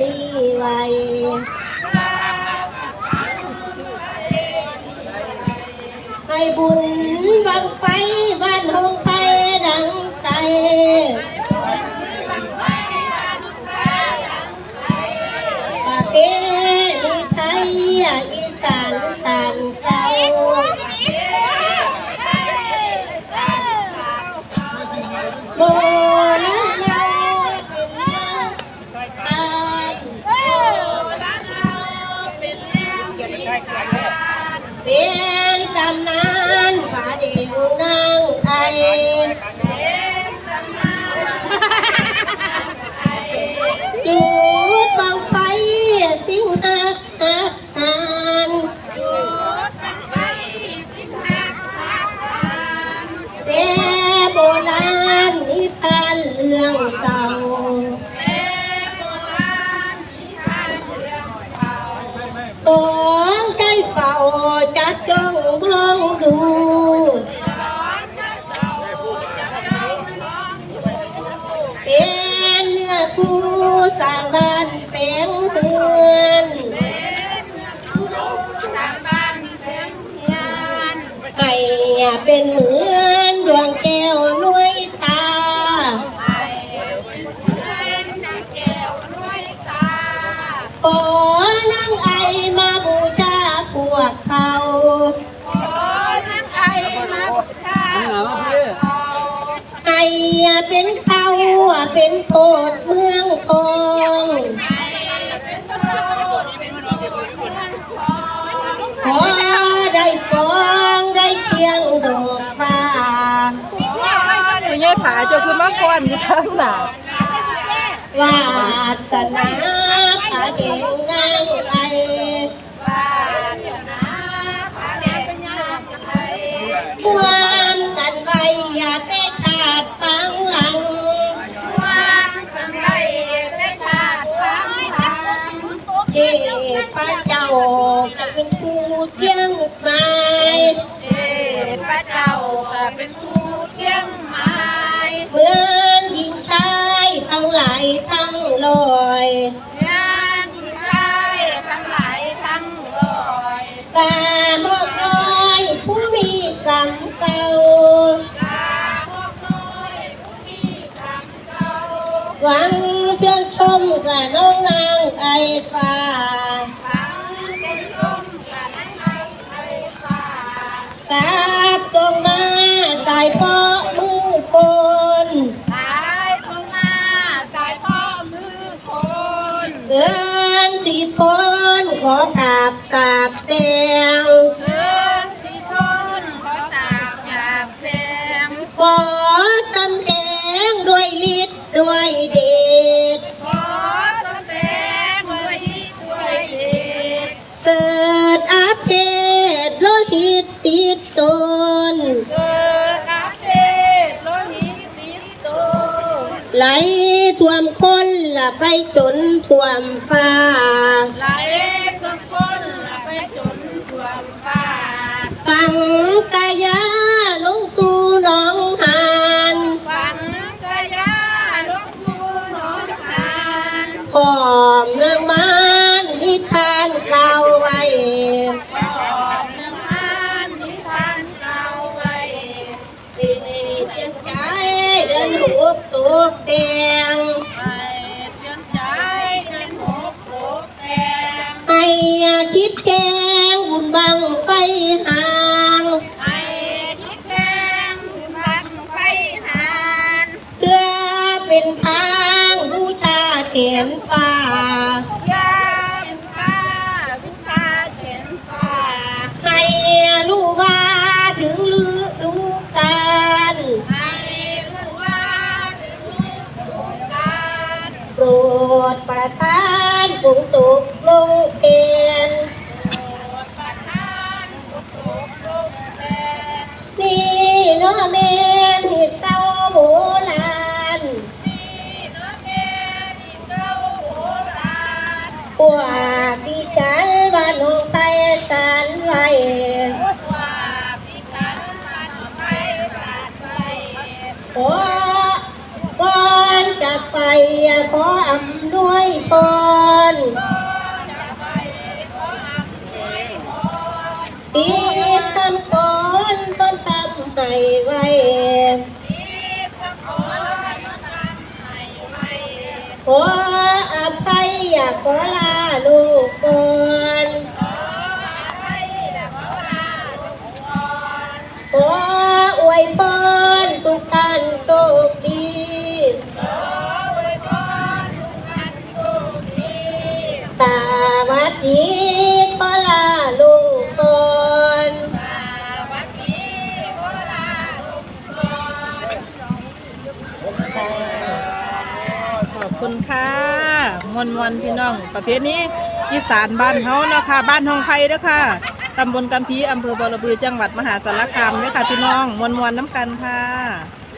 นีไว้ให้บุญบังไฟบ้ รื่องเก่าสองใจเฝ้าจัดจ้องมองดูเป็นเนื้อคู่สร้างบ้านเป็นเพื่อนไก่เป็นเหมือน เป็นเขาเป็นโทษเมืองทองขอได้กองได้เคียงดอกฟ้าไม่ใช่ผาเจ้าคือมาฟ้อนอยู่ทางหน้าวาสนาพระเด็กนางไอ เทพเจ้าจะเป็นผู้เที่ยงไม้พระเจ้าก็เป็นผู้เที่ยงไม้เหมือนหญิงชายทั้งหลายทั้งลอยงานที่ใช้ทั้งหลายทั้งลอยกาหอกน้อยผู้มีกรรมเก่ากาพวกน้อยผู้มีกรรมเก่าหวัง เพียงชมกับน้องนางไอฟ้าฟังเป็นชมกันให้ไอ้ฟ้ากราบตรงมาตายเพราะมือคนตายพงมาตายพ่อมือคนเกินสีทนขอกราบสาบแสงเกินที่ทนขอสาบสาบแสง เกิดอาเพศโลหิตติดตน เกิดอาเพศโลหิตติดตัวไหลท่วมคนละไปจนท่วมฟ้า ไหลทุกคนละไปจนท่วมฟ้า ฟังกายา กตุกแดงไปเตือนใจเดินหกโลกแดงให้คิดแข่งบุญบังไฟห่างให้ทิศแดงถึงบังไฟหานเพื่อเป็นทางบูชาเทียนฟ้า ดประทานฝนตกลงเพียนนี่เนาะแม่นหิบเต้าโบราณนี่นาะแม่นี่เก้าโบราณพวกดิฉันบ้านหงไทยสารไว้ว่าพิการมันไปสาดไปขอก่อนจะไปขออำ ขออภัยอยากขอลาลูกก่อนขออวยพร ค่ะมวนมวนพี่น้อง ประเภทนี้อีสานบ้านเฮาเนาะค่ะบ้านทองไผ่เด้อค่ะตำบลกำพีอำเภอบอระบือจังหวัดมหาสารคามเด้อค่ะพี่น้องมวนมวนน้ำกันค่ะ